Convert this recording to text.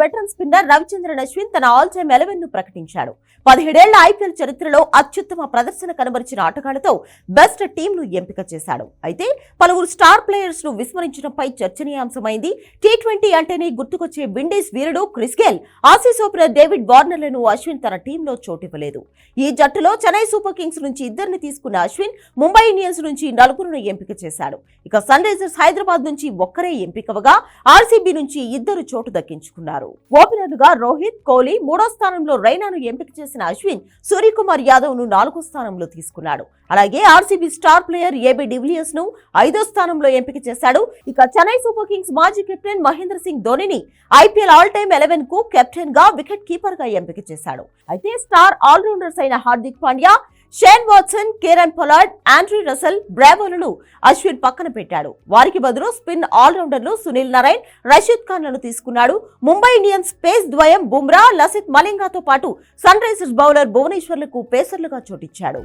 Veteran spinner Ravichandran Ashwin తన all time ఎలెవెన్ను ప్రకటించాడు. పదిహేడేళ్ళ IPL చరిత్రలో అత్యుత్తమ ప్రదర్శన కనబరిచిన ఆటగాళ్ళతో బెస్ట్ టీంను ఎంపిక చేశాడు. అయితే పలువురు స్టార్ ప్లేయర్స్ను విస్మరించడంపై చర్చనీయాంశమైంది. టీ ట్వంటీ అంటేనే గుర్తుకొచ్చే విండీస్ వీరుడు Chris Gayle. Aussies opener David వార్నర్లను Ashwin తన టీంలో చోటివ్వలేదు. ఈ జట్టులో చెన్నై సూపర్ కింగ్స్ నుంచి ఇద్దరిని తీసుకున్న అశ్విన్ ముంబై ఇండియన్స్ నుంచి నలుగురును ఎంపిక చేశాడు. ఇక సన్ రైజర్స్ హైదరాబాద్ నుంచి ఒక్కరే ఎంపికవగా ఆర్సీబీ నుంచి ఇద్దరు చోటు దక్కించుకున్నారు. ఓపెనర్లుగా రోహిత్ కోహ్లీ మూడో స్థానంలో రైనాను ఎంపిక చేసిన అశ్విన్ సూర్యకుమార్ యాదవ్ను నాలుగో స్థానంలో తీసుకున్నాడు. అలాగే ఆర్సీబీ స్టార్ ప్లేయర్ ఏబీ డివిలియర్స్ను ఐదో స్థానంలో ఎంపిక చేశాడు. ఇక చెన్నై సూపర్ కింగ్స్ మాజీ కెప్టెన్ మహేంద్ర సింగ్ ధోనిని ఐపీఎల్ ఆల్ టైమ్ ఎలెవెన్కు కెప్టెన్గా వికెట్ కీపర్గా ఎంపిక చేశాడు. అయితే స్టార్ ఆల్రౌండర్స్ అయిన Hardik Pandya Shane Watson Kieron Pollard Andre Russell బ్రావోలను Ashwin పక్కన పెట్టాడు. వారికి బదులు స్పిన్ ఆల్రౌండర్లు సునీల్ నారాయణ్ రషీద్ ఖాన్లను తీసుకున్నాడు. ముంబై ఇండియన్స్ పేస్ ద్వయం బుమ్రా లసిత్ మలింగాతో పాటు సన్ రైజర్స్ బౌలర్ భువనేశ్వర్లకు పేసర్లుగా చోటిచ్చాడు.